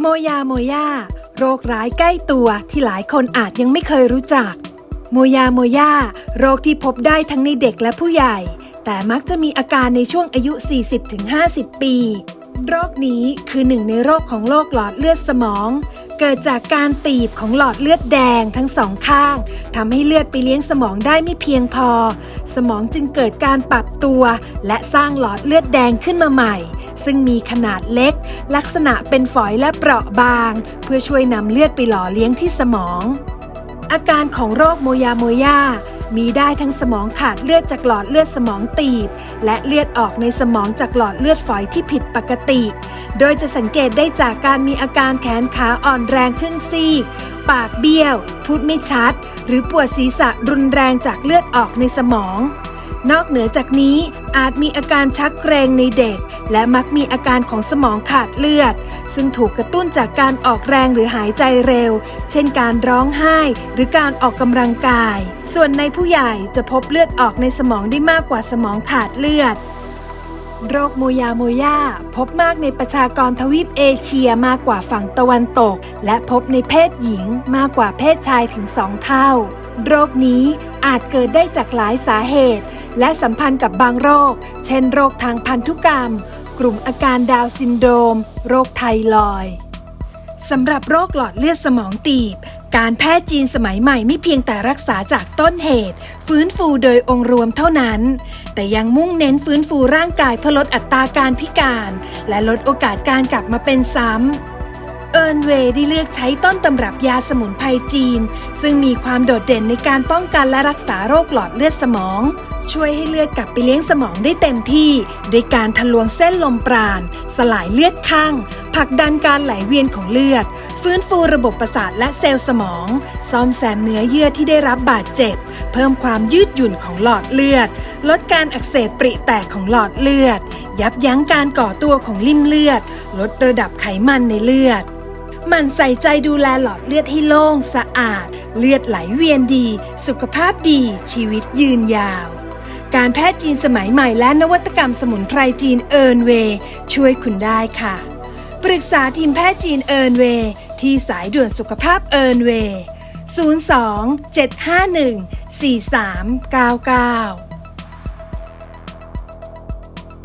โมยาโมยาโรคร้ายใกล้ตัวที่หลายคนอาจยังไม่เคยรู้จัก โมยาโมยาโรคที่พบได้ทั้งในเด็กและผู้ใหญ่ แต่มักจะมีอาการในช่วงอายุ 40-50 ปี โรคนี้คือหนึ่งในโรคของโรคหลอดเลือดสมอง เกิดจากการตีบของหลอดเลือดแดงทั้งสองข้างทำให้เลือดไปเลี้ยงสมองได้ไม่เพียงพอ สมองจึงเกิดการปรับตัว และสร้างหลอดเลือดแดงขึ้นมาใหม่ ซึ่งมีขนาดเล็ก ลักษณะเป็นฝอยและเปราะบาง เพื่อช่วยนำเลือดไปหล่อเลี้ยงที่สมอง อาการของโรคโมยาโมยามีได้ทั้งสมองขาดเลือดจากหลอดเลือดสมองตีบ และเลือดออกในสมองจากหลอดเลือดฝอยที่ผิดปกติ โดยจะสังเกตได้จากการมีอาการแขนขาอ่อนแรงครึ่งซีก ปากเบี้ยว พูดไม่ชัด หรือปวดศีรษะรุนแรงจากเลือดออกในสมอง นอกเหนือจากนี้อาจมีอาการชักเกรงในเด็ก และมักมีอาการของสมองขาดเลือด ซึ่งถูกกระตุ้นจากการออกแรงหรือหายใจเร็ว เช่นการร้องไห้ หรือการออกกำลังกาย ส่วนในผู้ใหญ่จะพบเลือดออกในสมองได้มากกว่าสมองขาดเลือด โรคโมยาโมยาพบมากในประชากรทวีปเอเชียมากกว่าฝั่งตะวันตก และพบในเพศหญิงมากกว่าเพศชายถึงสองเท่า โรคนี้อาจเกิดได้จากหลายสาเหตุ และสัมพันธ์กับบางโรค เช่นโรคทางพันธุกรรม กลุ่มอาการดาวซินโดรม โรคไทรอยสำหรับโรคหลอดเลือดสมองตีบ การแพทย์จีนสมัยใหม่ไม่เพียงแต่รักษาจากต้นเหตุ ฟื้นฟูโดยองค์รวมเท่านั้น แต่ยังมุ่งเน้นฟื้นฟูร่างกายเพื่อลดอัตราการพิการ และลดโอกาสการกลับมาเป็นซ้ำ นเวย์ได้เลือกใช้ต้นตำรับยาสมุนไพรจีน ซึ่งมีความโดดเด่นในการป้องกันและรักษาโรคหลอดเลือดสมอง ช่วยให้เลือดกลับไปเลี้ยงสมองได้เต็มที่ด้วยการทะลวงเส้นลมปราณ สลายเลือดข้างผลักดันการไหลเวียนของเลือด ฟื้นฟูระบบประสาทและเซลล์สมอง ซ่อมแซมเนื้อเยื่อที่ได้รับบาดเจ็บ เพิ่มความยืดหยุ่นของหลอดเลือด ลดการอักเสบปริแตกของหลอดเลือด ยับยั้งการก่อตัวของลิ่มเลือด ลดระดับไขมันในเลือด มันใส่ใจดูแลหลอดเลือดให้โล่งสะอาด เลือดไหลเวียนดี สุขภาพดี ชีวิตยืนยาว การแพทย์จีนสมัยใหม่และนวัตกรรมสมุนไพรจีนเอิร์นเวย์ช่วยคุณได้ค่ะ ปรึกษาทีมแพทย์จีนเอิร์นเวย์ที่สายด่วนสุขภาพเอิร์นเวย์02 751 4399